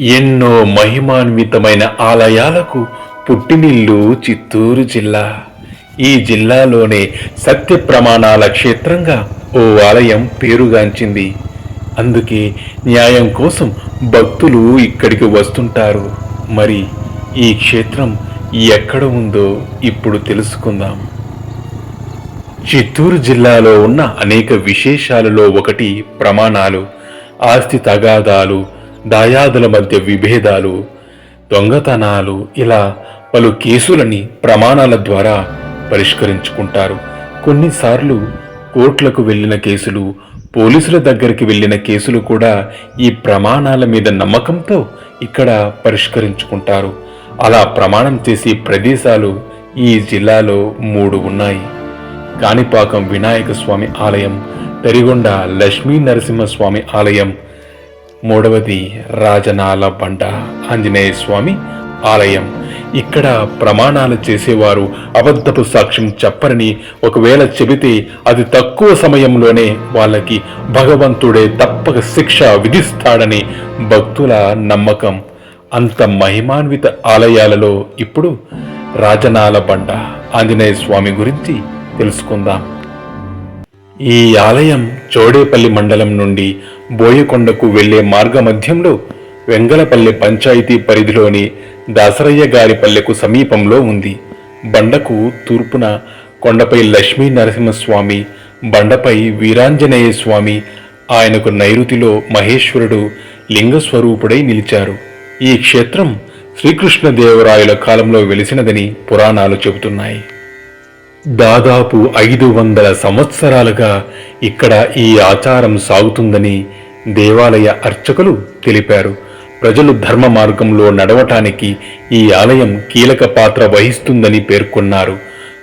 ఎన్నో మహిమాన్వితమైన ఆలయాలకు పుట్టినిల్లు చిత్తూరు జిల్లా. ఈ జిల్లాలోనే సత్య ప్రమాణాల క్షేత్రంగా ఓ ఆలయం పేరుగాంచింది. అందుకే న్యాయం కోసం భక్తులు ఇక్కడికి వస్తుంటారు. మరి ఈ క్షేత్రం ఎక్కడ ఉందో ఇప్పుడు తెలుసుకుందాం. చిత్తూరు జిల్లాలో ఉన్న అనేక విశేషాలలో ఒకటి ప్రమాణాలు ఆస్తి తగాదాలు దాయాదుల మధ్య విభేదాలు దొంగతనాలు ఇలా పలు కేసులని ప్రమాణాల ద్వారా పరిష్కరించుకుంటారు. కొన్నిసార్లు కోర్టులకు వెళ్ళిన కేసులు పోలీసుల దగ్గరికి వెళ్ళిన కేసులు కూడా ఈ ప్రమాణాల మీద నమ్మకంతో ఇక్కడ పరిష్కరించుకుంటారు. అలా ప్రమాణం చేసే ప్రదేశాలు ఈ జిల్లాలో మూడు ఉన్నాయి. కాణిపాకం వినాయక స్వామి ఆలయం తరిగొండ లక్ష్మీ నరసింహస్వామి ఆలయం మూడవది రాజనాల బండ. ఆంజనేయ స్వామి ఆలయం. ఇక్కడ ప్రమాణాలు చేసేవారు అబద్ధపు సాక్ష్యం చెప్పరని ఒకవేళ చెబితే అది తక్కువ సమయంలోనే వాళ్ళకి భగవంతుడే తప్పక శిక్ష విధిస్తాడని భక్తుల నమ్మకం. అంత మహిమాన్విత ఆలయాలలో ఇప్పుడు రాజనాల బండ. ఆంజనేయ స్వామి గురించి తెలుసుకుందాం. ఈ ఆలయం చోడేపల్లి మండలం నుండి బోయకొండకు వెళ్ళే మార్గమధ్యంలో వెంగళపల్లె పంచాయతీ పరిధిలోని దాసరయ్య గారి పల్లెకు సమీపంలో ఉంది. బండకు తూర్పున కొండపై లక్ష్మీ నరసింహస్వామి బండపై వీరాంజనేయ స్వామి ఆయనకు నైరుతిలో మహేశ్వరుడు లింగస్వరూపుడై నిలిచారు. ఈ క్షేత్రం శ్రీకృష్ణదేవరాయల కాలంలో వెలిసినదని పురాణాలు చెబుతున్నాయి. దాదాపు ఐదు వందల సంవత్సరాలుగా ఇక్కడ ఈ ఆచారం సాగుతుందని దేవాలయ అర్చకులు తెలిపారు. ప్రజలు ధర్మ మార్గంలో నడవటానికి ఈ ఆలయం కీలక పాత్ర వహిస్తుందని పేర్కొన్నారు.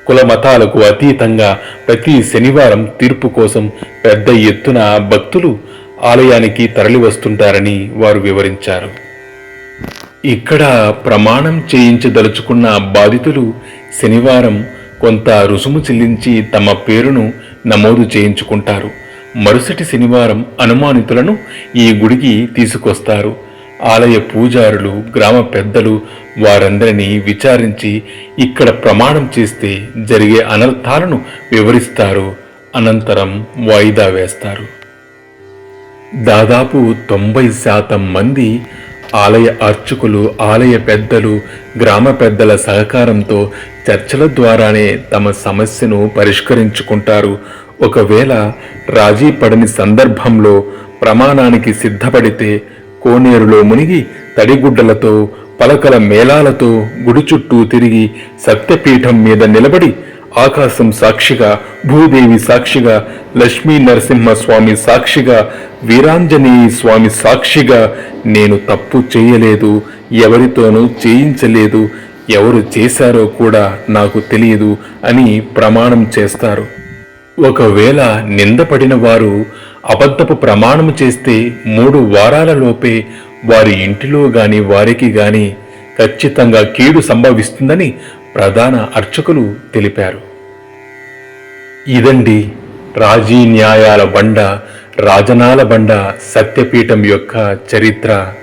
కుల మతాలకు అతీతంగా ప్రతి శనివారం తీర్పు కోసం పెద్ద ఎత్తున భక్తులు ఆలయానికి తరలివస్తుంటారని వారు వివరించారు. ఇక్కడ ప్రమాణం చేయించదలుచుకున్న బాధితులు శనివారం కొంత రుసుము చెల్లించి తమ పేరును నమోదు చేయించుకుంటారు. మరుసటి శనివారం అనుమానితులను ఈ గుడికి తీసుకొస్తారు. ఆలయ పూజారులు గ్రామ పెద్దలు వారందరినీ విచారించి ఇక్కడ ప్రమాణం చేస్తే జరిగే అనర్థాలను వివరిస్తారు. అనంతరం వాయిదా వేస్తారు. దాదాపు తొంభై శాతం మంది ఆలయ అర్చకులు ఆలయ పెద్దలు గ్రామ పెద్దల సహకారంతో చర్చల ద్వారానే తమ సమస్యను పరిష్కరించుకుంటారు. ఒకవేళ రాజీ పడని సందర్భంలో ప్రమాణానికి సిద్ధపడితే కోనేరులో మునిగి తడిగుడ్డలతో పలకల మేళాలతో గుడి చుట్టూ తిరిగి సత్యపీఠం మీద నిలబడి ఆకాశం సాక్షిగా భూదేవి సాక్షిగా లక్ష్మీ నరసింహ స్వామి సాక్షిగా వీరాంజనేయ స్వామి సాక్షిగా నేను తప్పు చేయలేదు ఎవరితోనూ చేయించలేదు ఎవరు చేశారో కూడా నాకు తెలియదు అని ప్రమాణం చేస్తారు. ఒకవేళ నిందపడిన వారు అబద్ధపు ప్రమాణం చేస్తే మూడు వారాలలోపే వారి ఇంటిలో గాని వారికి గాని ఖచ్చితంగా కీడు సంభవిస్తుందని ప్రధాన అర్చకులు తెలిపారు. ఇదండి రాజీ న్యాయాల బండ రాజనాల బండ సత్యపీఠం యొక్క చరిత్ర.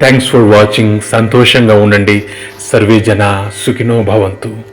థ్యాంక్స్ ఫర్ వాచింగ్ సంతోషంగా ఉండండి. సర్వే జన సుఖినో భవంతు.